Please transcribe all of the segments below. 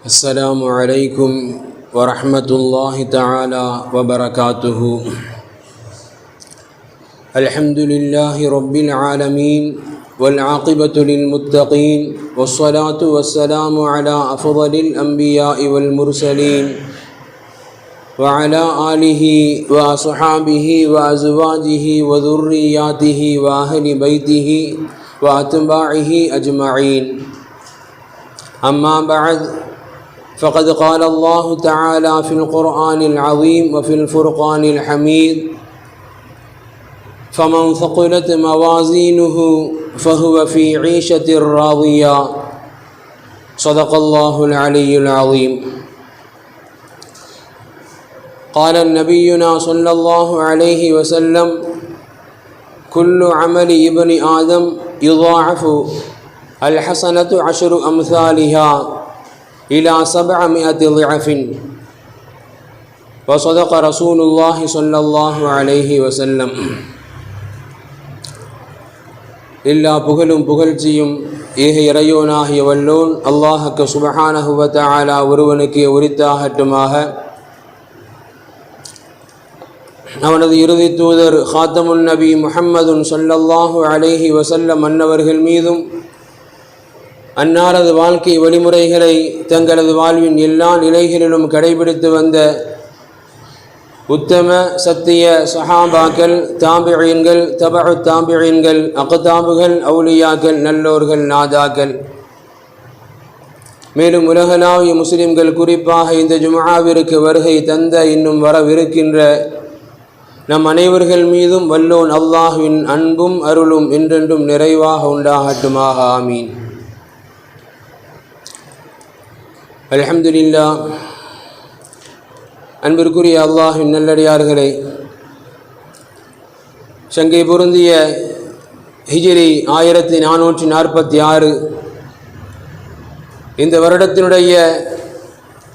السلام عليكم ورحمة الله تعالى وبركاته. الحمد لله رب العالمين والعاقبة للمتقين والصلاة والسلام على أفضل الأنبياء والمرسلين وعلى آله وأصحابه وأزواجه وذرياته وأهل بيته وأتباعه أجمعين. أما بعد فقد قال الله تعالى في القرآن العظيم وفي الفرقان الحميد فمن ثقلت موازينه فهو في عيشة راضية. صدق الله العلي العظيم. قال نبينا صلى الله عليه وسلم كل عمل ابن آدم يضاعف الحسنة عشر أمثالها. إلى سبعمائة ضعف وصدق رسول الله صلى الله عليه وسلم எல்லா புகழும் புகழ்ச்சியும் ஏக இறையோனாகிய வல்லோன் அல்லாஹக்க சுபஹானஹுவ தஆலா ஒருவனுக்கு உரித்தாகட்டுமாக அவனது இறுதி தூதர் ஹாத்தமுன் நபி முஹம்மதுன் சொல்லல்லாஹு அலைஹி வசல்லம் அன்னவர்கள் மீதும் அன்னாரது வாழ்க்கை வழிமுறைகளை தங்களது வாழ்வின் எல்லா நிலைகளிலும் கடைபிடித்து வந்த உத்தம சத்திய சஹாபாக்கள் தாபியன்கள் தபு தாபியன்கள் அகதாபுகள் அவுலியாக்கள் நல்லோர்கள் நாதாக்கள். மேலும் உலகளாவிய முஸ்லிம்கள் குறிப்பாக இந்த ஜுமாவிற்கு வருகை தந்த இன்னும் வரவிருக்கின்ற நம் அனைவர்கள் மீதும் வல்லோன் அல்லாஹுவின் அன்பும் அருளும் என்றென்றும் நிறைவாக உண்டாகட்டுமாக. ஆமீன். அலமதுல்லா அன்பிற்குரிய அல்லாஹின் நல்லடியார்களே சங்கை பொருந்திய ஹிஜிரி ஆயிரத்தி நானூற்றி நாற்பத்தி ஆறு இந்த வருடத்தினுடைய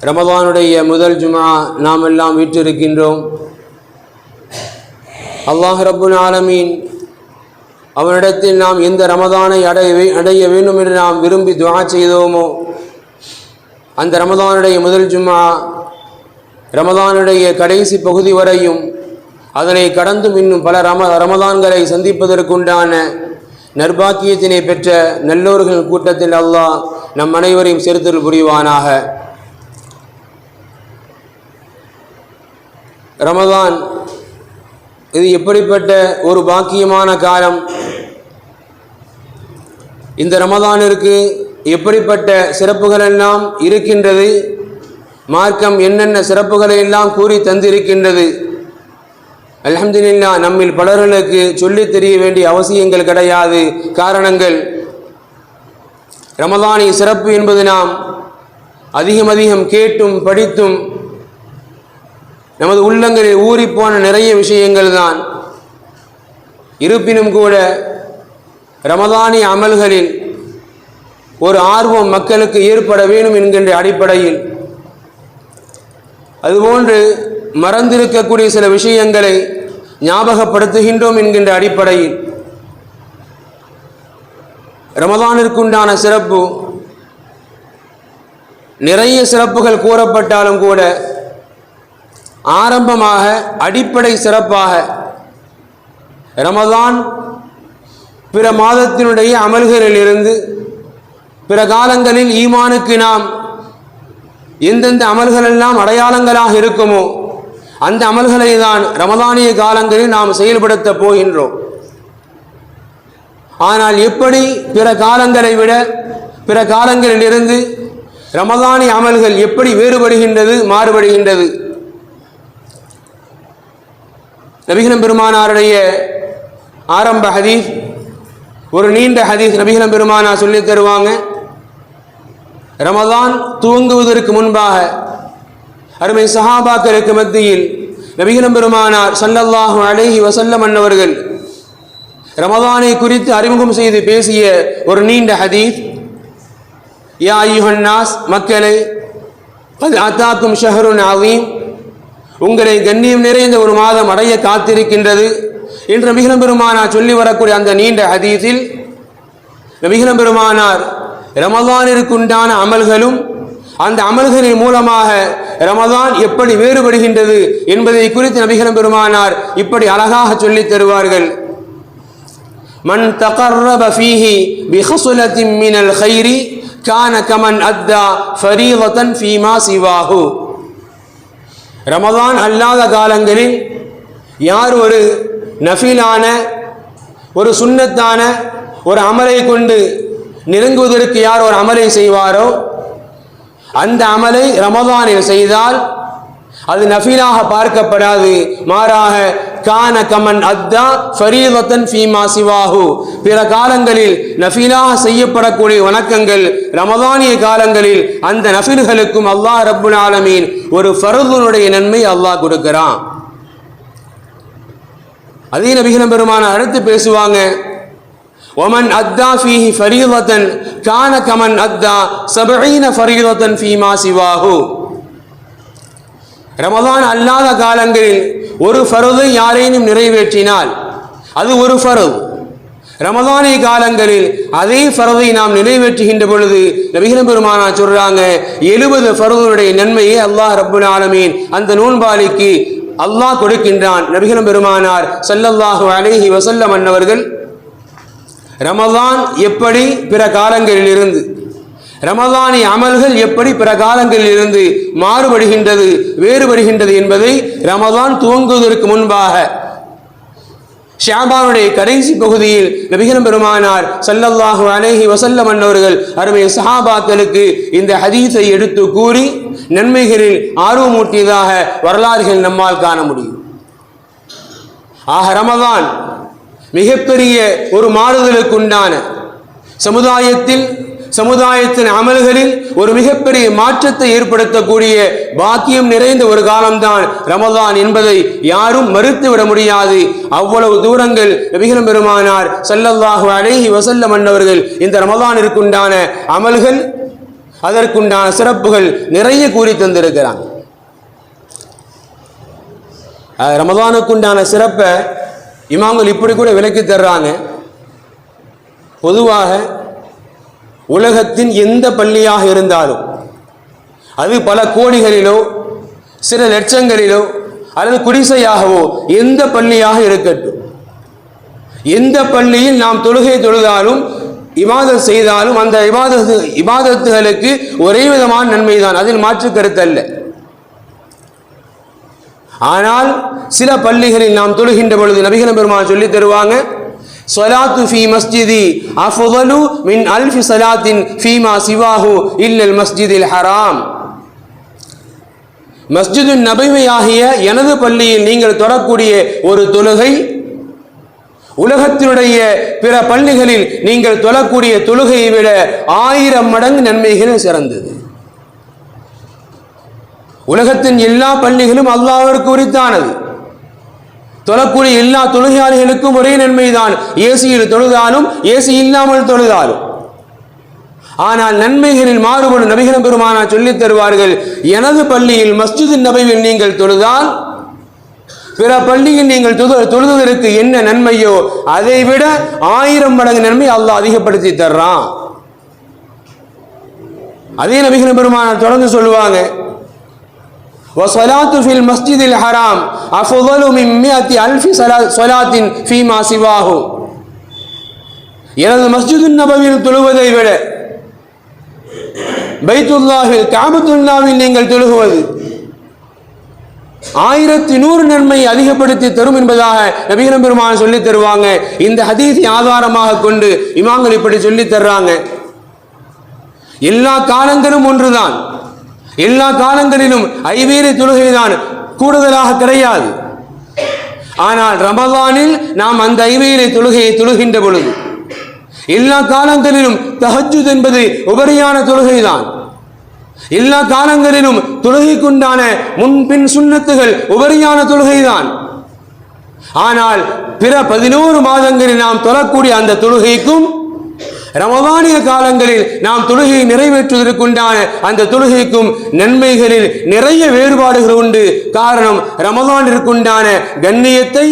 ரமதானுடைய முதல் ஜுமா நாம் எல்லாம் வீற்றிருக்கின்றோம். அல்லாஹ் ரப்புல் ஆலமீன் அவனிடத்தில் நாம் எந்த ரமதானை அடைய அடைய வேண்டும் என்று நாம் விரும்பி துவா செய்தோமோ அந்த ரமதானுடைய முதல் ஜும்மா ரமதானுடைய கடைசி பகுதி வரையும் அதனை கடந்தும் இன்னும் பல ரம ரமதான்களை சந்திப்பதற்குண்டான நர்பாக்கியத்தினை பெற்ற நல்லோர்கள் கூட்டத்தில் அல்லாஹ் நம் அனைவரையும் சேர்த்தல் புரிவானாக. ரமதான் இது எப்படிப்பட்ட ஒரு பாக்கியமான காலம்? இந்த ரமதானிற்கு எப்படிப்பட்ட சிறப்புகள் எல்லாம் இருக்கின்றது? மார்க்கம் என்னென்ன சிறப்புகளை எல்லாம் கூறி தந்திருக்கின்றது? அலமதுல்லா நம்மில் பலர்களுக்கு சொல்லித் தெரிய வேண்டிய அவசியங்கள் கிடையாது. காரணங்கள் ரமதானி சிறப்பு என்பது நாம் அதிகம் அதிகம் கேட்டும் படித்தும் நமது உள்ளங்களில் ஊறிப்போன நிறைய விஷயங்கள் தான். இருப்பினும் கூட ரமதானி அமல்களில் ஒரு ஆர்வம் மக்களுக்கு ஏற்பட வேண்டும் என்கின்ற அடிப்படையில். அதுபோன்று மறந்திருக்கக்கூடிய சில விஷயங்களை ஞாபகப்படுத்துகின்றோம் என்கின்ற அடிப்படையில். ரமதானிற்குண்டான சிறப்பு நிறைய சிறப்புகள் கூறப்பட்டாலும் கூட ஆரம்பமாக அடிப்படை சிறப்பாக ரமதான் பிற மாதத்தினுடைய அமல்களிலிருந்து பிற காலங்களில் ஈமானுக்கு நாம் எந்தெந்த அமல்களெல்லாம் அடையாளங்களாக இருக்குமோ அந்த அமல்களை தான் ரமதானிய காலங்களில் நாம் செயல்படுத்த போகின்றோம். ஆனால் எப்படி பிற காலங்களை விட பிற காலங்களிலிருந்து ரமதானி அமல்கள் எப்படி வேறுபடுகின்றது மாறுபடுகின்றது? நபிகலம் பெருமானாருடைய ஆரம்ப ஹதீஸ் ஒரு நீண்ட ஹதீஸ் நபிகலம் பெருமானா சொல்லித் தருவாங்க. ரமதான் துவங்குவதற்கு முன்பாக அருமை சஹாபாக்களுக்கு மத்தியில் நபிகலம் பெருமானார் சல்லல்லாஹு அழகி வசல்லம் அன்னவர்கள் ரமதானை குறித்து அறிமுகம் செய்து பேசிய ஒரு நீண்ட ஹதீத் யா யுஹன்னாஸ் மக்களை அது அத்தாக்கும் ஷஹருன் ஆவீம் உங்களை கண்ணியம் நிறைந்த ஒரு மாதம் அடைய காத்திருக்கின்றது என்று நபிகலம் பெருமானார் சொல்லி வரக்கூடிய அந்த நீண்ட ஹதீஸில் நபிகலம் பெருமானார் ரமதானிற்குண்டான அமல்களும் அந்த அமல்களின் மூலமாக ரமதான் எப்படி வேறுபடுகின்றது என்பதை குறித்து நபிகளும் பெருமானார் இப்படி அழகாக சொல்லித் தருவார்கள். மன் தகர்ரப ஃபீஹி பிஹசுலத்தின் மினல் ஹைரி கான கமன் அத்தா ஃபரீதத்தன் ஃபீமா சிவாஹு. ரமதான் அல்லாத காலங்களில் யார் ஒரு நஃபிலான ஒரு சுன்னத்தான ஒரு அமலை கொண்டு நெருங்குவதற்கு யார் ஒரு அமலை செய்வாரோ அந்த அமலை ரமதானில் செய்தால் அது நஃபீலாக பார்க்கப்படாது. மாறாக கான கமன் அத்தா ஃபரீதத்தன் ஃபீமா சிவாஹு. பிற காலங்களில் நஃபீலாக செய்யப்படக்கூடிய வணக்கங்கள் ரமதானிய காலங்களில் அந்த நஃபீல்களுக்கும் அல்லாஹ் ரப்புல் ஆலமீன் ஒரு ஃபருதுனுடைய நன்மை அல்லாஹ் கொடுக்கிறான். அதே நபிகளம் பெருமான அடுத்து பேசுவாங்க ஒமன் அத்தா ஃபீஹி ஃபரீதத்தன் கான கமன் அத்தா சபஈன ஃபரீதத்தன் ஃபீமா சிவாஹு ரமதான் அல்லாத காலங்களில் ஒரு ஃபருது யாரேனும் நிறைவேற்றினால் அது ஒரு ஃபருது ரமதானை காலங்களில் அதே ஃபரதை நாம் நிறைவேற்றுகின்ற பொழுது நபிகள் பெருமானா சொல்றாங்க எழுபது ஃபருதுடைய நன்மையை அல்லாஹ் ரப்புல் ஆலமீன் அந்த நோன்பாளிக்கு அல்லாஹ் கொடுக்கின்றான் நபிகள் பெருமானார் சல்லல்லாஹு அலேஹி வசல்லம் அன்னவர்கள் ரமதான் எப்படி பிற காலங்களில் இருந்து ரமதானி அமல்கள் எப்படி பிற காலங்களில் இருந்து மாறுபடுகின்றது வேறுபடுகின்றது என்பதை ரமதான் துவங்குவதற்கு முன்பாக ஷாபானுடைய கடைசி பகுதியில் நபிகரம் பெருமானார் சல்லல்லாஹு அலைஹி வசல்லம் அன்னவர்கள் அருமை சஹாபாக்களுக்கு இந்த ஹதீஸை எடுத்து கூறி நன்மைகளில் ஆர்வமூட்டியதாக வரலாறுகள் நம்மால் காண முடியும். ஆக ரமதான் மிகப்பெரிய ஒரு மாறுதலுக்குண்டான சமுதாயத்தில் சமுதாயத்தின் அமல்களில் ஒரு மிகப்பெரிய மாற்றத்தை ஏற்படுத்தக்கூடிய பாக்கியம் நிறைந்த ஒரு காலம்தான் ரமதான் என்பதை யாரும் மறுத்துவிட முடியாது. அவ்வளவு தூரங்கள் நபிகள் பெருமானார் ஸல்லல்லாஹு அழகி வசல்ல அன்னவர்கள் இந்த ரமதானிற்குண்டான அமல்கள் அதற்குண்டான சிறப்புகள் நிறைய கூறி தந்திருக்கிறாங்க. ரமதானுக்குண்டான சிறப்பை இமாம்கள் இப்படி கூட விளக்கி தர்றாங்க. பொதுவாக உலகத்தின் எந்த பள்ளியாக இருந்தாலும் அது பல கோடிகளிலோ சில லட்சங்களிலோ அல்லது குடிசையாகவோ எந்த பள்ளியாக இருக்கட்டும். எந்த பள்ளியில் நாம் தொழுகை தொழுதாலும் இவாதம் செய்தாலும் அந்த இவாதத்து இவாதத்துகளுக்கு ஒரே விதமான நன்மைதான். அதில் மாற்று கருத்தல்ல ஆனால் சில பள்ளிகளில் நாம் தொழுகின்ற பொழுது நபிகன பெருமான் சொல்லி தருவாங்க சொலாத்து ஃபி மஸ்ஜிதி அஃபுதலு மின் அல்ஃபி சலாத்தின் ஃபீமா சிவாஹு இல்லல் மஸ்ஜிதில் ஹராம். மஸ்ஜிது நபிமையாகிய எனது பள்ளியில் நீங்கள் தொடரக்கூடிய ஒரு தொழுகை உலகத்தினுடைய பிற பள்ளிகளில் நீங்கள் தொழக்கூடிய தொழுகையை விட ஆயிரம் மடங்கு நன்மைகள் சிறந்தது. உலகத்தின் எல்லா பள்ளிகளும் அல்லாஹ்விற்கு உரித்தானது தொழக்கூடிய எல்லா தொழுகையாளிகளுக்கும் ஒரே நன்மைதான். ஏசியில் தொழுதாலும் ஏசி இல்லாமல் தொழுதாலும். ஆனால் நன்மைகளில் மாறுபடும் நபிகள் பெருமானா சொல்லித் தருவார்கள் எனது பள்ளியில் மஸ்ஜித் நபையில் நீங்கள் தொழுதால் பிற பள்ளியில் நீங்கள் தொழு தொழுதற்கு என்ன நன்மையோ அதை விட ஆயிரம் மடங்கு நன்மை அல்லாஹ் அதிகப்படுத்தி தர்றான். அதே நபிகள் பெருமானார் தொடர்ந்து சொல்லுவாங்க وصلاة في المسجد الحرام أفضل من مئة ألف صلاة صلاة فيما سواه எனது மஸ்ஜிது நபவியில் தொழுவதை விட பைத்துல்லாஹில் காபத்துல்லாவில் நீங்கள் தொழுகுவது ஆயிரத்தி நூறு நன்மை அதிகப்படுத்தி தரும் என்பதாக நபிகரம் பெருமான் சொல்லி தருவாங்க இந்த ஹதீஸை ஆதாரமாக கொண்டு இமாம்கள் இப்படி சொல்லி தர்றாங்க எல்லா காலங்களும் ஒன்றுதான் எல்லா காலங்களிலும் ஐவேறு தொழுகைதான் கூடுதலாக கிடையாது. ஆனால் ரமதானில் நாம் அந்த ஐவேறு தொழுகையை தொழுகின்ற பொழுது எல்லா காலங்களிலும் தஹஜ்ஜுத் என்பது உபரியான தொழுகைதான் எல்லா காலங்களிலும் தொழுகைக்குண்டான முன்பின் சுண்ணத்துகள் உபரியான தொழுகைதான் ஆனால் பிற பதினோரு மாதங்களில் நாம் தொழக்கூடிய அந்த தொழுகைக்கும் ரமதானிய காலங்களில் நாம் தொழுகையை நிறைவேற்றுவதற்குண்டான அந்த தொழுகைக்கும் நன்மைகளில் நிறைய வேறுபாடுகள் உண்டு. காரணம் ரமதானிற்குண்டான கண்ணியத்தை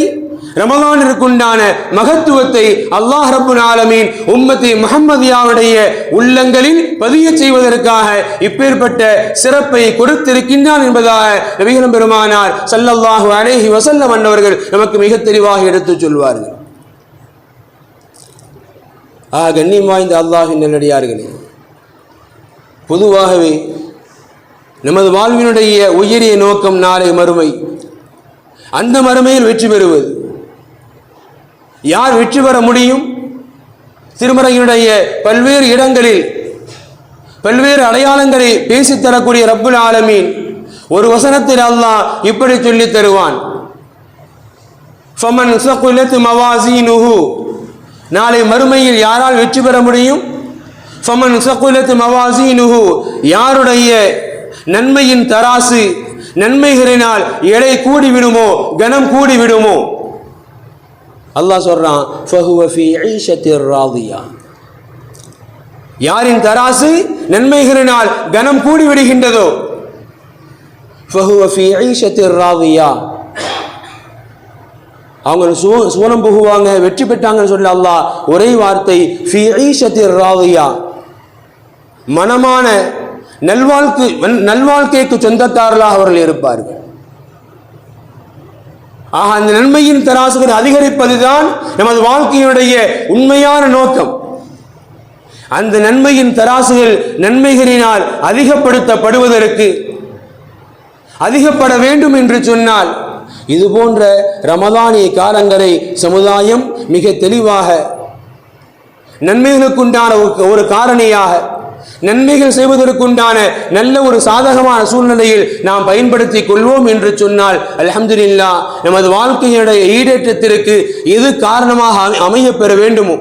ரமலானிற்குண்டான மகத்துவத்தை அல்லாஹ் ரப்புல் ஆலமீன் உம்மத்தி முகமதியாவுடைய உள்ளங்களில் பதிய செய்வதற்காக இப்பேற்பட்ட சிறப்பை கொடுத்திருக்கின்றான் என்பதாக நபிகளும் பெருமானார் சல்லல்லாஹு அலைஹி வசல்ல அன்னவர்கள் நமக்கு மிக தெளிவாக எடுத்துச் சொல்வார்கள். ஆ கண்ணியம் வாய்ந்த அல்லாஹின் நல்லடியார்களே பொதுவாகவே நமது வாழ்வினுடைய உயரிய நோக்கம் நாளை மறுமை. அந்த மறுமையில் வெற்றி பெறுவது. யார் வெற்றி பெற முடியும்? திருமறையினுடைய பல்வேறு இடங்களில் பல்வேறு அடையாளங்களை பேசித் தரக்கூடிய ரப்புல் ஆலமீன் ஒரு வசனத்தில் அல்லாஹ் இப்படி சொல்லித் தருவான். ஃபமன் சகுலத் மவாசீனுஹு நாளை மறுமையில் யாரால் வெற்றி பெற முடியும்? ஃபமன் சகுலத் மவாசீனுஹு. யாருடைய நன்மையின் தராசு நன்மைகளினால் எடை கூடி விடுமோ கனம் கூடி விடுமோ அல்லாஹ் சொல்றான் ஃபஹுவ ஃபீ ராதியா. யாரின் தராசு நன்மைகளினால் கனம் கூடி விடுகின்றதோ ஃபஹுவ ஃபீ ஈஷத்திர் ராதியா. அவங்க சு சுவனம் புகுவாங்க வெற்றி பெற்றாங்கன்னு சொல்லி அல்லா ஒரே வார்த்தை ஃபி மனமான நல்வாழ்க்கை நல்வாழ்க்கைக்கு சொந்தத்தாரலாக அவர்கள் இருப்பார்கள். ஆக அந்த நன்மையின் தராசுகள் அதிகரிப்பதுதான் நமது வாழ்க்கையினுடைய உண்மையான நோக்கம். அந்த நன்மையின் தராசுகள் நன்மைகளினால் அதிகப்படுத்தப்படுவதற்கு அதிகப்பட வேண்டும் என்று சொன்னால் இது போன்ற ரமதானிய காலங்களை சமுதாயம் மிக தெளிவாக நன்மைகளுக்குண்டான ஒரு- காரணியாக நன்மைகள் செய்வதற்குண்டான நல்ல ஒரு சாதகமான சூழ்நிலையில் நாம் பயன்படுத்திக் கொள்வோம் என்று சொன்னால் அலமதுல்லா நமது வாழ்க்கையினுடைய ஈடேற்றத்திற்கு எது காரணமாக அமைய பெற வேண்டுமோ?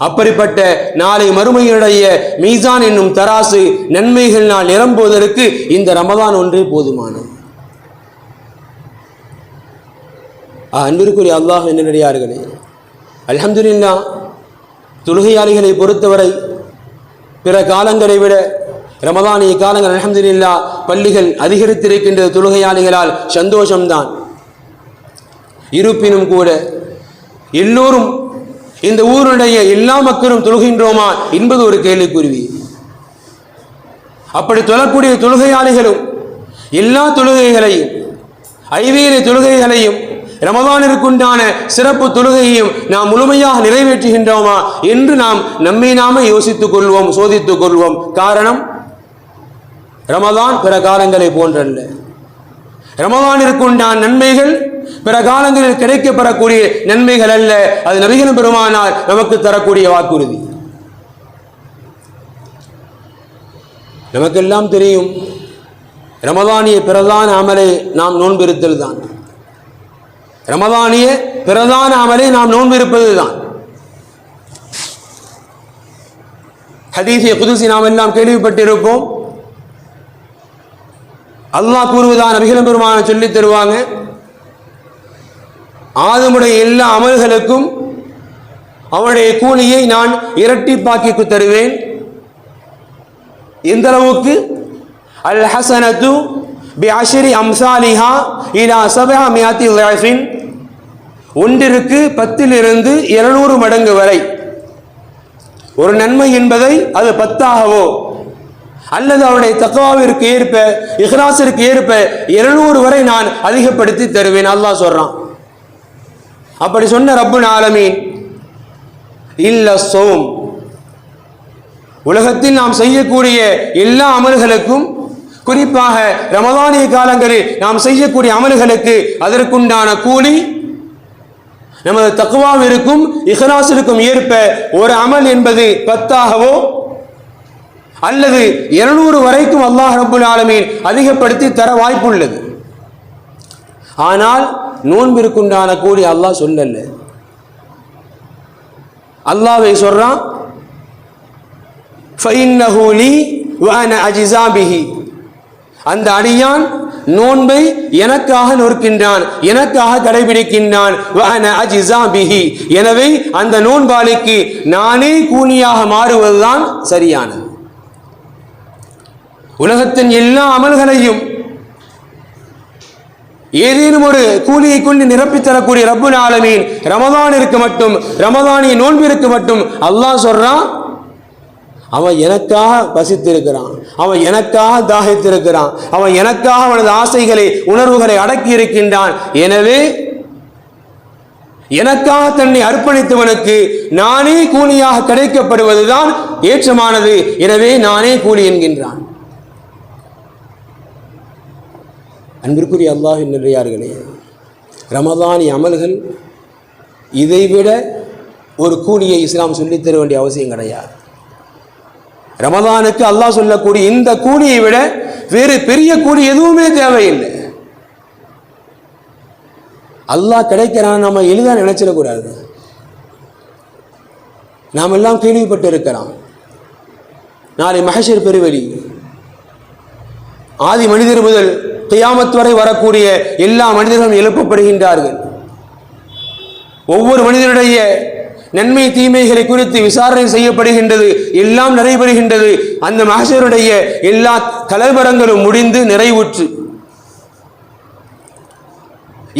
அப்படிப்பட்ட நாளை மறுமையினுடைய மீசான் என்னும் தராசு நன்மைகள் நான் நிரம்புவதற்கு இந்த ரமதான் ஒன்றே போதுமானது ஆ, அன்பிற்குரிய அல்லாஹ் என்னடியார்களே. அலமதுல்லா தொழுகையாளிகளை பொறுத்தவரை பிற காலங்களை விட ரமதானிய காலங்கள் அலமதுல்லா பள்ளிகள் அதிகரித்திருக்கின்ற தொழுகையாளிகளால் சந்தோஷம்தான். இருப்பினும் கூட எல்லோரும் இந்த ஊருடைய எல்லா மக்களும் தொழுகின்றோமா என்பது ஒரு கேள்விக்குருவி அப்படி தொழக்கூடிய தொழுகையாளிகளும் எல்லா தொழுகைகளையும் ஐவேறு தொழுகைகளையும் ரமதானிற்குண்டான சிறப்பு தொழுகையையும் நாம் முழுமையாக நிறைவேற்றுகின்றோமா என்று நாம் நம்மை நாம யோசித்துக் கொள்வோம் சோதித்துக் கொள்வோம். காரணம் ரமதான் பிற காலங்களை போன்றல்ல. ரமதானிற்குண்டான நன்மைகள் பிற காலங்களில் கிடைக்கப்பெறக்கூடிய நன்மைகள் அல்ல. அது நபிகளும் பெருமானார் நமக்கு தரக்கூடிய வாக்குறுதி. நமக்கெல்லாம் தெரியும் ரமதானிய பிறதான் அமலை நாம் நோன்பிருத்தல் தான். ரமதானிய பிரதான அமலை நாம் நோன்பிருப்பது தான் ஹதீசிய புதுசி நாம் எல்லாம் கேள்விப்பட்டிருப்போம். அல்லாஹ் கூறுவதான் நபிகளும் பெருமான சொல்லித் தருவாங்க. ஆதமுடைய எல்லா அமல்களுக்கும் அவனுடைய கூலியை நான் இரட்டிப்பாக்கி தருவேன். எந்த அளவுக்கு? அல் ஹசனத்து பி அஷரி அம்சாலிஹா இலா சபா மியாத்தி லைஃபின் ஒன்றிற்கு பத்திலிருந்து இருநூறு மடங்கு வரை. ஒரு நன்மை என்பதை அது பத்தாகவோ? அல்லது அவருடைய தக்குவாவிற்கு ஏற்ப இஹ்ராஸிற்கு ஏற்ப இருநூறு வரை நான் அதிகப்படுத்தி தருவேன் அல்லாஹ் சொல்றான். அப்படி சொன்ன ரப்பு ஆலமீன் இல்ல சோம். உலகத்தில் நாம் செய்யக்கூடிய எல்லா அமல்களுக்கும் குறிப்பாக ரமதானிய காலங்களில் நாம் செய்யக்கூடிய அமல்களுக்கு அதற்குண்டான கூலி நமது தக்குவாவிற்கும் இஹ்ராசிற்கும் ஏற்ப ஒரு அமல் என்பது பத்தாகவோ? அல்லது இருநூறு வரைக்கும் அல்லாஹ் ரபுல் ஆலமீன் அதிகப்படுத்தி தர வாய்ப்புள்ளது. ஆனால் நோன்பிற்குண்டான கூடி அல்லாஹ் சொல்லல. அல்லாவை சொல்றான் அந்த அடியான் நோன்பை எனக்காக நொறுக்கின்றான் எனக்காக கடைபிடிக்கின்றான். எனவே அந்த நோன்பாளிக்கு நானே கூனியாக மாறுவதுதான் சரியானது. உலகத்தின் எல்லா அமல்களையும் ஏதேனும் ஒரு கூலியை கொண்டு நிரப்பி தரக்கூடிய ரப்பு ஆலமீன் ரமதானிற்கு மட்டும் ரமதானிய நோன்பிற்கு மட்டும் அல்லாஹ் சொல்றான் அவன் எனக்காக பசித்திருக்கிறான் அவன் எனக்காக தாகித்திருக்கிறான். அவன் எனக்காக அவனது ஆசைகளை உணர்வுகளை அடக்கி இருக்கின்றான் எனவே எனக்காக தன்னை அர்ப்பணித்தவனுக்கு நானே கூலியாக கிடைக்கப்படுவதுதான் ஏற்றமானது. எனவே நானே கூலி என்கின்றான். அன்பிற்குரிய அல்லாஹ் நிறையார்களே ரமதானி அமல்கள் இதைவிட ஒரு கூலியை இஸ்லாம் சொல்லித் தர வேண்டிய அவசியம் கிடையாது. ரமதானுக்கு அல்லாஹ் சொல்லக்கூடிய இந்த கூலியை விட வேறு பெரிய கூலி எதுவுமே தேவையில்லை. அல்லாஹ் கிடைக்கிறான் நம்ம எளிதாக நினைச்சிடக்கூடாது. நாம் எல்லாம் கேள்விப்பட்டு இருக்கிறோம். நாளை மகேஷர் பெருவெளி. ஆதி மனிதர் முதல் கியாமத் வரை வரக்கூடிய எல்லா மனிதர்களும் எழுப்பப்படுகின்றார்கள். ஒவ்வொரு மனிதனுடைய நன்மை தீமைகளை குறித்து விசாரணை செய்யப்படுகின்றது எல்லாம் நடைபெறுகின்றது. அந்த மகசருடைய எல்லா கலவரங்களும் முடிந்து நிறைவுற்று.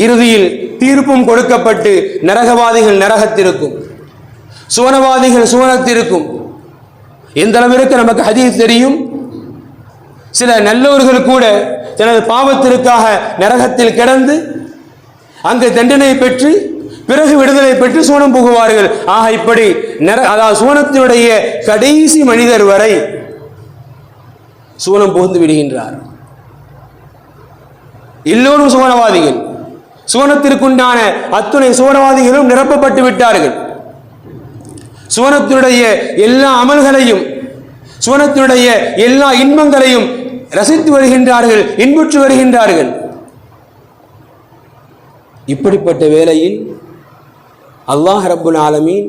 இறுதியில் தீர்ப்பும் கொடுக்கப்பட்டு நரகவாதிகள் நரகத்திற்கும் சுவனவாதிகள் சுவனத்திற்கும். எந்த அளவிற்கு நமக்கு ஹதீஸ் தெரியும்? சில நல்லவர்கள் கூட தனது பாவத்திற்காக நரகத்தில் கிடந்து அங்கு தண்டனை பெற்று பிறகு விடுதலை பெற்று சூனம் புகுவார்கள். ஆக இப்படி நர அதாவது சூனத்தினுடைய கடைசி மனிதர் வரை சூனம் புகுந்து விடுகின்றார். எல்லோரும் சுவனவாதிகள். சுவனத்திற்குண்டான அத்துணை சுவனவாதிகளும் நிரப்பப்பட்டு விட்டார்கள். சுவனத்தினுடைய எல்லா அமல்களையும் சுவனத்தினுடைய எல்லா இன்பங்களையும் ரசித்து வருகின்றார்கள் இன்புற்று வருகின்றார்கள். இப்படிப்பட்ட வேளையில் அல்லாஹ் ரப்புல் ஆலமீன்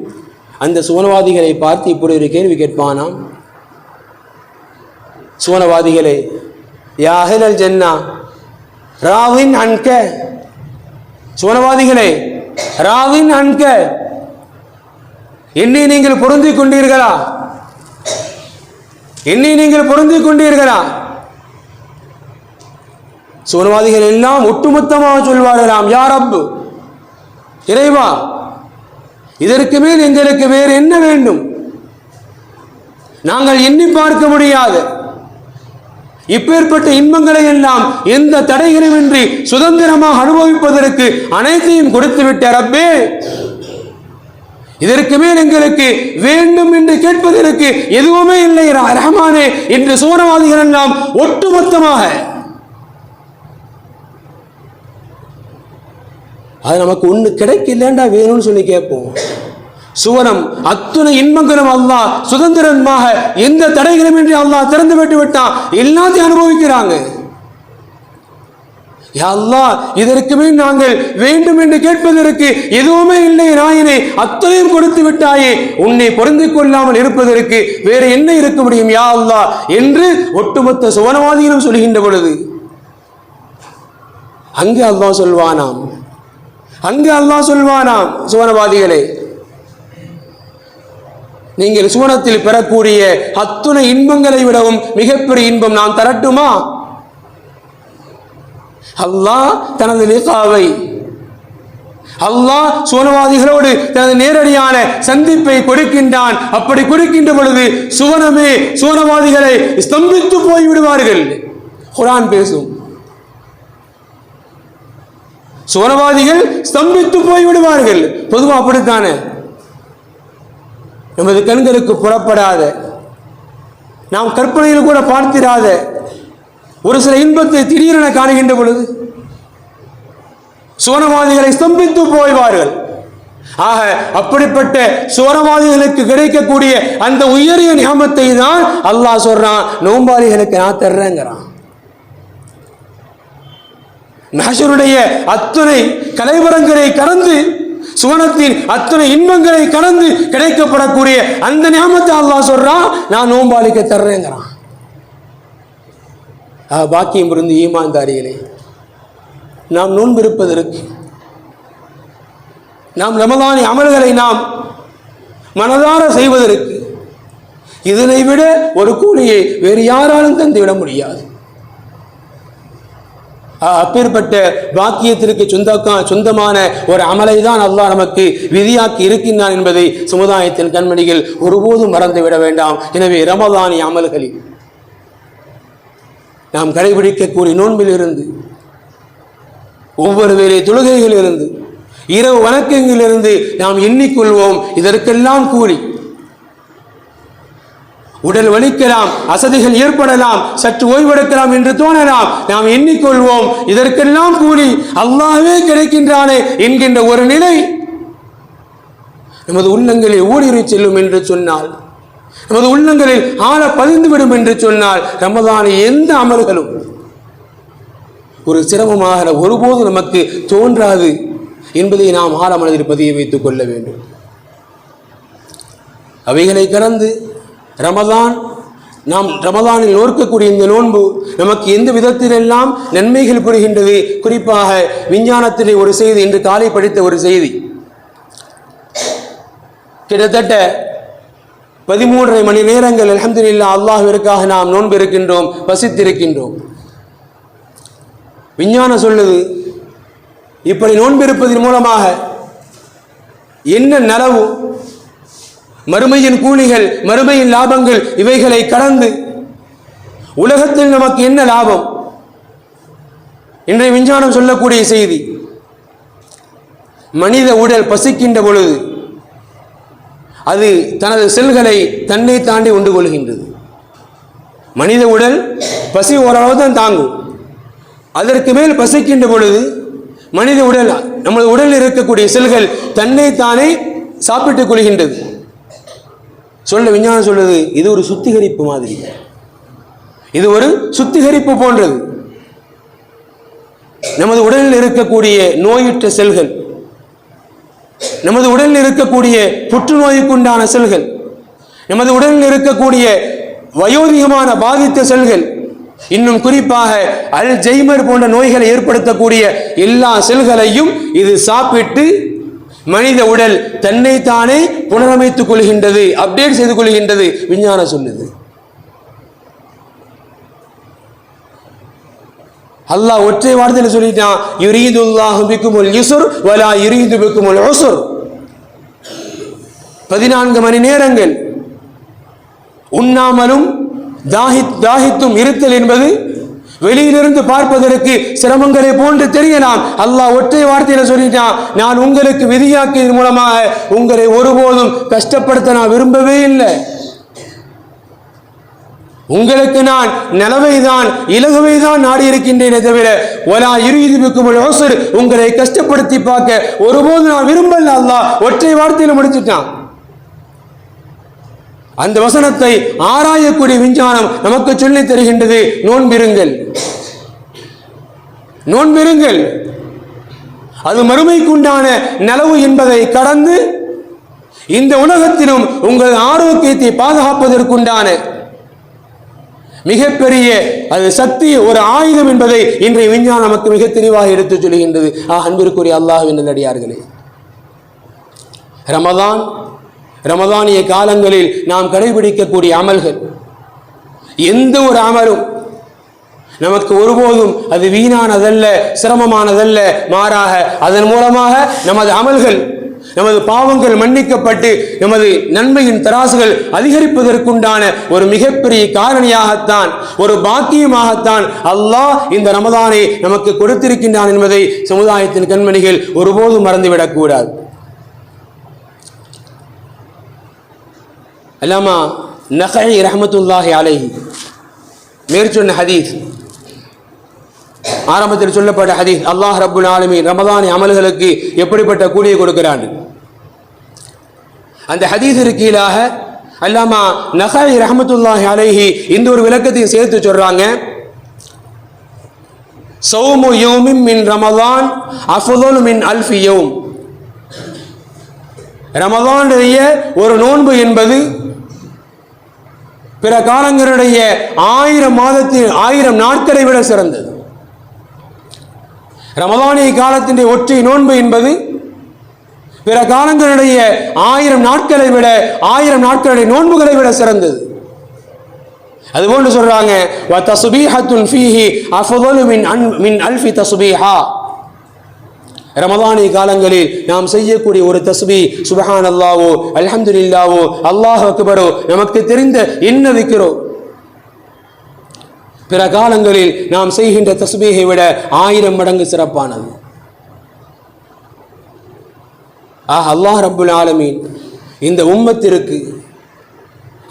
அந்த சுவனவாதிகளை பார்த்து இப்படி ஒரு கேள்வி கேட்பானாம் சுவனவாதிகளே யா ஜென்னா ராவின் அன்க. சுவனவாதிகளே ராவின் அன்க. என்னை நீங்கள் பொருந்திக் கொண்டீர்களா? என்னை நீங்கள் பொருந்திக் கொண்டீர்களா? சுவனவாதிகள் எல்லாம் ஒட்டுமொத்தமாக சொல்வார்களாம் யார் அப்பு இறைவா இதற்கு மேல் எங்களுக்கு வேறு என்ன வேண்டும்? நாங்கள் எண்ணி பார்க்க முடியாது. இப்பேற்பட்ட இன்பங்களை எல்லாம் எந்த தடைகளுமின்றி சுதந்திரமாக அனுபவிப்பதற்கு அனைத்தையும் கொடுத்து விட்ட ரப்பே இதற்கு மேல் எங்களுக்கு வேண்டும் என்று கேட்பதற்கு எதுவுமே இல்லை ரஹமானே என்று சூரவாதிகள் எல்லாம் ஒட்டுமொத்தமாக அது நமக்கு ஒண்ணு கிடைக்கலண்டா வேணும்னு சொல்லி கேட்போம். சுவனம் அத்துணை இன்பங்களும் அல்லாஹ் சுதந்திரமாக எந்த தடைகளும் இன்றி அல்லாஹ் திறந்து விட்டு விட்டான். எல்லாத்தையும் அனுபவிக்கிறாங்க. யா அல்லாஹ் நாங்கள் வேண்டும் என்று கேட்பதற்கு எதுவுமே இல்லை நாயனே அத்தனையும் கொடுத்து விட்டாயே. உன்னை பொருந்து கொள்ளாமல் இருப்பதற்கு வேறு என்ன இருக்க முடியும்? யா அல்லாஹ் என்று ஒட்டுமொத்த சுவனவாதிகளும் சொல்கின்ற பொழுது அங்கே அல்லா சொல்வானாம் அங்கு அல்லாஹ் சொல்வானாம் சுவனவாதிகளே. நீங்கள் சுவனத்தில் பெறக்கூடிய அத்துணை இன்பங்களை விடவும் மிகப்பெரிய இன்பம் நான் தரட்டுமா? அல்லாஹ் தனது லிசாவை அல்லாஹ் சுவனவாதிகளோடு தனது நேரடியான சந்திப்பை கொடுக்கின்றான். அப்படி கொடுக்கின்ற பொழுது சுவனமே சுவனவாதிகளை ஸ்தம்பித்து போய் விடுவார்கள் குரான் பேசும். சுவனவாதிகள் ஸ்தம்பித்து போய் விடுவார்கள் பொதுவாக அப்படித்தானே? நமது கண்களுக்கு புறப்படாத நாம் கற்பனையில் கூட பார்த்திராத ஒரு சில இன்பத்தை திடீரென காணுகின்ற பொழுது சுவனவாதிகளை ஸ்தம்பித்து போய்வார்கள். ஆக அப்படிப்பட்ட சுவனவாதிகளுக்கு கிடைக்கக்கூடிய அந்த உயரிய நியமத்தை தான் அல்லாஹ் சொல்றான் நோம்பாளிகளுக்கு நான் தர்றேங்கிறான். மஹஷருடைய அத்துணை கலைவரங்களை கடந்து சுவனத்தின் அத்தனை இன்பங்களை கடந்து கிடைக்கப்படக்கூடிய அந்த ஞாபகத்தை அல்லாஹ் சொல்றான் நான் நோம்பாளிக்க தர்றேங்கிறான். பாக்கியம் இருந்து ஈமான்தாரிகளே நாம் நோன்பிருப்பதற்கு நாம் ரமதானி அமல்களை நாம் மனதார செய்வதற்கு இதனை விட ஒரு கூலியை வேறு யாராலும் தந்துவிட முடியாது. அப்பேற்பட்ட வாக்கியத்திற்கு சொந்தக்கா சொந்தமான ஒரு அமலை தான் அல்லாஹ் நமக்கு விதியாக்கி இருக்கின்றான் என்பதை சமுதாயத்தின் கண்மணிகள் ஒருபோதும் மறந்துவிட வேண்டாம். எனவே ரமதானி அமல்களில் நாம் கடைபிடிக்கக்கூடிய நோன்பிலிருந்து ஒவ்வொரு வேலை தொழுகைகளிலிருந்து இரவு வணக்கங்களிலிருந்து நாம் எண்ணிக்கொள்வோம். இதற்கெல்லாம் கூறி உடல் வலிக்கலாம் அசதிகள் ஏற்படலாம் சற்று ஓய்வெடுக்கலாம் என்று தோணலாம். நாம் எண்ணிக்கொள்வோம். இதற்கெல்லாம் கூலி அல்லாவே கிடைக்கின்றானே என்கின்ற ஒரு நிலை. நமது உள்ளங்களில் ஊடுருவி செல்லும் என்று சொன்னால் நமது உள்ளங்களில் ஆழ பதிந்துவிடும் என்று சொன்னால் ரமதானை எந்த அமல்களும் ஒரு சிரமமாக ஒருபோது நமக்கு தோன்றாது என்பதை நாம் ஆழ மனதில் பதிய வைத்துக் கொள்ள வேண்டும். அவைகளை கடந்து ரமதான் நாம் ரமதானில் நோக்கக்கூடிய இந்த நோன்பு நமக்கு எந்த விதத்திலெல்லாம் நன்மைகள் புரிகின்றது குறிப்பாக விஞ்ஞானத்திலே ஒரு செய்தி இன்று காலை படித்த ஒரு செய்தி. கிட்டத்தட்ட பதிமூன்றரை மணி நேரங்கள் அல்ஹம்துலில்லாஹ் அல்லாஹிற்காக நாம் நோன்பு இருக்கின்றோம் வசித்திருக்கின்றோம். விஞ்ஞானம் சொல்லுது இப்படி நோன்பு இருப்பதன் மூலமாக என்ன நலவும் மறுமையின் கூலிகள் மறுமையின் லாபங்கள் இவைகளை கடந்து உலகத்தில் நமக்கு என்ன லாபம்? இன்றைய விஞ்ஞானம் சொல்லக்கூடிய செய்தி மனித உடல் பசிக்கின்ற பொழுது அது தனது செல்களை தன்னை தாண்டி உண்டு கொள்கின்றது. மனித உடல் பசி ஓரளவு தான் தாங்கும். அதற்கு மேல் பசிக்கின்ற பொழுது மனித உடல் நமது உடலில் இருக்கக்கூடிய செல்கள் தன்னை தானே சாப்பிட்டுக் கொள்கின்றது. சொல்ல விஞ்ஞானம் சொல்லுது இது ஒரு சுத்திகரிப்பு மாதிரி. இது ஒரு சுத்திகரிப்பு போன்றது. நமது உடலில் இருக்கக்கூடிய நோயுற்ற செல்கள் நமது உடலில் இருக்கக்கூடிய புற்றுநோய்க்குண்டான செல்கள் நமது உடலில் இருக்கக்கூடிய வயோதிகமான பாதித்த செல்கள் இன்னும் குறிப்பாக அல் ஜெய்மர் போன்ற நோய்களை ஏற்படுத்தக்கூடிய எல்லா செல்களையும் இது சாப்பிட்டு மனித உடல் தன்னைத்தானே புனரமைத்துக் கொள்கின்றது அப்டேட் செய்து கொள்கின்றது விஞ்ஞானம் சொல்லுது. அல்லாஹ் ஒற்றை வார்த்தையில் சொல்லிட்டான் யுரீதுல்லாஹு பிக்குமுல் யுசுர் வலா யுரீது பிக்குமுல் உசுர். பதினான்கு மணி நேரங்கள். உண்ணாமலும் தாகி தாகித்தும் இருத்தல் என்பது வெளியிலிருந்து பார்ப்பதற்கு சிரமங்களை போன்று தெரியலாம். அல்லாஹ் ஒற்றை வார்த்தையில சொல்லிட்டான் நான் உங்களுக்கு விதியாக்கியது மூலமாக உங்களை ஒருபோதும் கஷ்டப்படுத்த நான் விரும்பவே இல்லை. உங்களுக்கு நான் நிலவை தான் இலகுவை தான் நாடி இருக்கின்றேனே தவிர ஒலா இருபதுக்கும் யோசர் உங்களை கஷ்டப்படுத்தி பார்க்க ஒருபோது நான் விரும்பல அல்லாஹ். ஒற்றை வார்த்தையில முடிச்சுட்டான். அந்த வசனத்தை ஆராயக்கூடிய விஞ்ஞானம் நமக்கு சொல்லித் தருகின்றது. நோன்பிருங்கள். நோன்பிருங்கள். அது மறுமைக்குண்டான நலவு என்பதை கடந்து இந்த உலகத்திலும் உங்கள் ஆரோக்கியத்தை பாதுகாப்பதற்குண்டான மிகப்பெரிய அது சக்தி ஒரு ஆயுதம் என்பதை இன்றைய விஞ்ஞானம் நமக்கு மிக தெளிவாக எடுத்துச் சொல்கின்றது. ஆ அன்பிற்குரிய என்ன நல்லடியார்களே. ரமதான் ரமதானிய காலங்களில் நாம் கடைபிடிக்கக்கூடிய அமல்கள். எந்த ஒரு அமலும் நமக்கு ஒருபோதும் அது வீணானதல்ல சிரமமானதல்ல மாறாக அதன் மூலமாக நமது அமல்கள் நமது பாவங்கள் மன்னிக்கப்பட்டு நமது நன்மையின் தராசுகள் அதிகரிப்பதற்குண்டான ஒரு மிகப்பெரிய காரணியாகத்தான் ஒரு பாக்கியமாகத்தான் அல்லாஹ் இந்த ரமதானை நமக்கு கொடுத்திருக்கின்றான் என்பதை சமுதாயத்தின் கண்மணிகள் ஒருபோதும் மறந்துவிடக்கூடாது. அல்லாமா நகை ரஹமத்துல்லாஹி அலைஹி. மேற்சொன்ன ஹதீஸ். ஆரம்பத்தில் சொல்லப்பட்ட ஹதீஸ் அல்லாஹ் ரபுல் ஆலமீன் ரமதானி அமல்களுக்கு எப்படிப்பட்ட கூலியை கொடுக்கிறான்? அந்த ஹதீஸிற்கு கீழாக அல்லாமா நகை ரஹமத்துல்லாஹி அலைஹி இந்த ஒரு விளக்கத்தையும் சேர்த்து சொல்றாங்க சௌமு யோமிம் மின் ரமதான் அஃபுதோல் மின் அல்ஃபி யோம். ரமதானுடைய ஒரு நோன்பு என்பது பிற காலங்களுடைய ஆயிரம் மாதத்தின் ஆயிரம் நாட்களை விட சிறந்தது. ரமதானிய காலத்தின் ஒற்றை நோன்பு என்பது பிற காலங்களுடைய ஆயிரம் நாட்களை விட ஆயிரம் நாட்களுடைய நோன்புகளை விட சிறந்தது. அதுபோன்று சொல்றாங்க வ தஸ்பீஹத்துன் ஃபீஹி அஃதலு மின் அன் மின் அல்ஃபி தஸ்பீஹா ரமதானி காலங்களில் நாம் செய்யக்கூடிய ஒரு தஸ்பி சுபஹான் அல்லாவோ அல்ஹம்துலில்லாவோ அல்லாஹ் அக்பரோ நமக்கு தெரிந்த என்ன வைக்கிறோம் பிற காலங்களில் நாம் செய்கின்ற தஸ்பீகை விட ஆயிரம் மடங்கு சிறப்பானது. ஆஹ் அல்லாஹ் ரபுல் ஆலமீன் இந்த உம்மத்திற்கு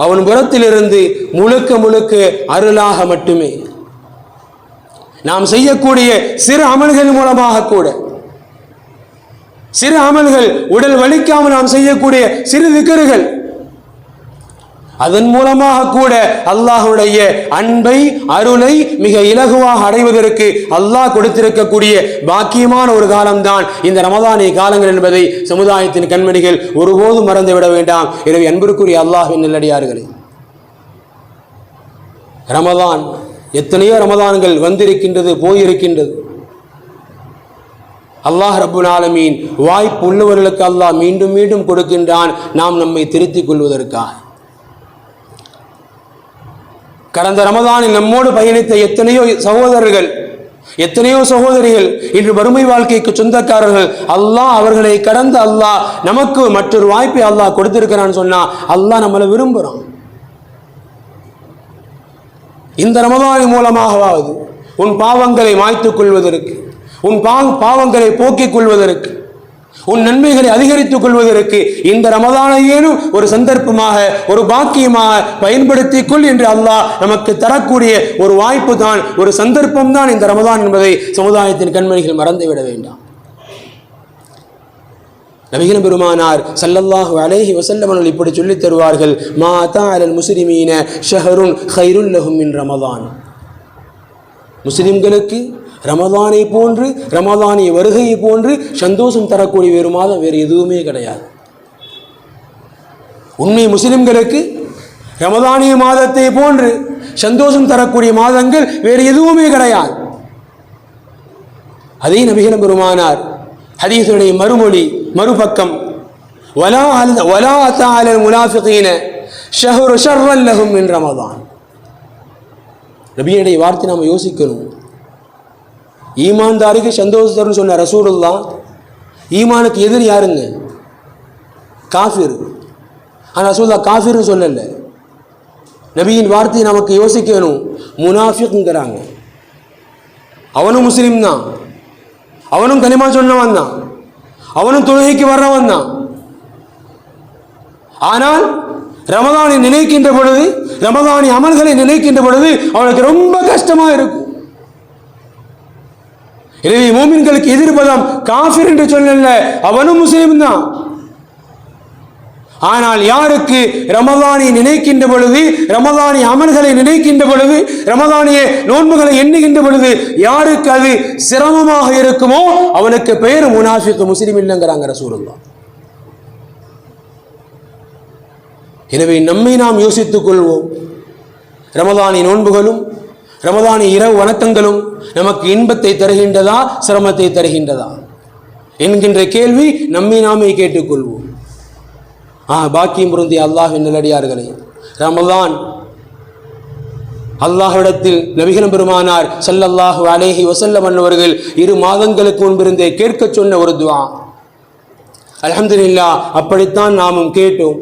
அவன் புறத்திலிருந்து முழுக்க முழுக்க அருளாக மட்டுமே. நாம் செய்யக்கூடிய சிறு அமல்கள் மூலமாக கூட சிறு அமல்கள் உடல் வலிக்காமல் நாம் செய்யக்கூடிய சிறு திக்கர்கள் அதன் மூலமாக கூட அல்லாஹுடைய அன்பை அருளை மிக இலகுவாக அடைவதற்கு அல்லாஹ் கொடுத்திருக்கக்கூடிய பாக்கியமான ஒரு காலம்தான் இந்த ரமதானிய காலங்கள் என்பதை சமுதாயத்தின் கண்மணிகள் ஒருபோதும் மறந்துவிட வேண்டாம். எனவே அன்பிற்குரிய அல்லாஹின் நல்லடியார்களே ரமதான் எத்தனையோ ரமதான்கள் வந்திருக்கின்றது போயிருக்கின்றது. அல்லாஹ் ரப்புல் ஆலமீன் வாய்ப்பு உள்ளவர்களுக்கு அல்லாஹ் மீண்டும் மீண்டும் கொடுக்கின்றான். நாம் நம்மை திருத்திக் கொள்வதற்காக. கடந்த ரமதானில் நம்மோடு பயணித்த எத்தனையோ சகோதரர்கள் எத்தனையோ சகோதரிகள் இன்று வறுமை வாழ்க்கைக்கு சொந்தக்காரர்கள் அல்லாஹ் அவர்களை கடந்த அல்லாஹ் நமக்கு மற்றொரு வாய்ப்பை அல்லாஹ் கொடுத்திருக்கிறான்னு சொன்னா அல்லாஹ் நம்மளை விரும்புகிறான் இந்த ரமதானின் மூலமாகவாவது உன் பாவங்களை மாய்த்துக் கொள்வதற்கு உன் பா பாவங்களை போக்கிக் கொள்வதற்கு உன் நன்மைகளை அதிகரித்துக் கொள்வதற்கு இந்த ரமதானையேனும் ஒரு சந்தர்ப்பமாக ஒரு பாக்கியமாக பயன்படுத்திக் கொள் என்று அல்லாஹ் நமக்கு தரக்கூடிய ஒரு வாய்ப்பு தான் ஒரு சந்தர்ப்பம் தான் இந்த ரமதான் என்பதை சமுதாயத்தின் கண்மணிகள் மறந்துவிட வேண்டாம். நபிகள் பெருமானார் சல்லல்லாஹு அலேஹி வஸல்லம் இப்படி சொல்லித் தருவார்கள் மா அத்தா அலல் முஸ்லிமீன ஷஹருன் ஹைருல் இன் ரமதான். முஸ்லிம்களுக்கு ரமதானை போன்று ரமதானிய வருகையை போன்று சந்தோஷம் தரக்கூடிய வேறு மாதம் வேறு எதுவுமே கிடையாது. உண்மை முஸ்லிம்களுக்கு ரமதானிய மாதத்தை போன்று சந்தோஷம் தரக்கூடிய மாதங்கள் வேறு எதுவுமே கிடையாது. அதே நபிகள் பெருமானார் ஹதீசுடைய மறுமொழி மறுபக்கம் வலா அல் வலா அத்தாலல் முனாஃபிகீன ஷஹரு ஷர்ரன் லஹும் ரமதான். வார்த்தை நாம் யோசிக்கணும். ஈமான்தாருக்கு சந்தோஷம் சொன்ன ரசூலுல்லா ஈமானுக்கு எதிர் யாருங்க? காஃபிர். ஆனால் ரசூல்லா காஃபிர்னு சொல்லலை. நபியின் வார்த்தையை நமக்கு யோசிக்கணும் முனாஃபிக்ங்கிறாங்க அவனும் முஸ்லீம் தான். அவனும் கனிமா சொன்னவன் தான். அவனும் தொழுகைக்கு வர்றவன் தான். ஆனால் ரமதானை நினைக்கின்ற பொழுது ரமதானி அமல்களை நினைக்கின்ற பொழுது அவனுக்கு ரொம்ப கஷ்டமாக இருக்கும். எனவே மூமின்களுக்கு எதிர்ப்பதம். காஃபிர் என்று சொல்லல அவனும் முஸ்லீம் தான் ஆனால் யாருக்கு ரமதானை நினைக்கின்ற பொழுது ரமதானி அமல்களை நினைக்கின்ற பொழுது ரமதானிய நோன்புகளை எண்ணுகின்ற பொழுது யாருக்கு அது சிரமமாக இருக்குமோ அவனுக்கு பெயர் முனாஃபிக்கு முஸ்லீம் இல்லைங்கிறாங்க ரசூலுல்லா எனவே நம்மை நாம் யோசித்துக் கொள்வோம். ரமதானி நோன்புகளும் ரமதானி இரவு வணக்கங்களும் நமக்கு இன்பத்தை தருகின்றதா சிரமத்தை தருகின்றதா? என்கின்ற கேள்வி நம்மை நாமே கேட்டுக்கொள்வோம். ஆ பாக்கியம் பொருந்திய அல்லாஹின் நிலடியார்களே ரமதான் அல்லாஹ்விடத்தில் நபிகள் பெருமானார் ஸல்லல்லாஹு அலேஹி வசல்லம் அன்னவர்கள் இரு மாதங்களுக்கு முன்பிருந்தே கேட்கச் சொன்ன ஒரு துவா. அலமதுல்லா அப்படித்தான் நாமும் கேட்டோம்.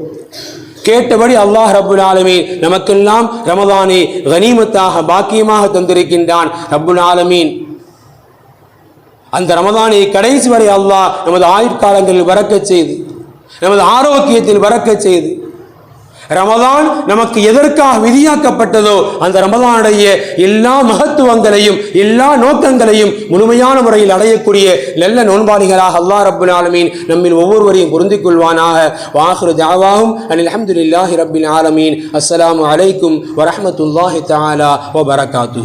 கேட்டபடி அல்லாஹ் ரபுல் ஆலமீன் நமக்கெல்லாம் ரமதானை கனிமத்தாக பாக்கியமாக தந்திருக்கின்றான். ரபுல் ஆலமீன். அந்த ரமதானை கடைசி வரை அல்லாஹ் நமது ஆயுட்காலங்களில் வரக்கச் செய்து நமது ஆரோக்கியத்தில் வரக்கச் செய்து ரமதான் நமக்கு எதற்காக விதியாக்கப்பட்டதோ அந்த ரமதானுடைய எல்லா மகத்துவங்களையும் எல்லா நோக்கங்களையும் முழுமையான முறையில் அடையக்கூடிய நல்ல நோன்பாளிகளாக அல்லாஹ் ரபுல் ஆலமீன் நம்மில் ஒவ்வொருவரையும் பொருந்திக் கொள்வானாக. வாஹ்ரு தாவாகும் அனில் அல்ஹம்துலில்லாஹி ரப்பில் ஆலமீன். அஸ்லாம் அலைக்கும் வரமத்துல்லாஹி தாலா ஓ பரகாத்து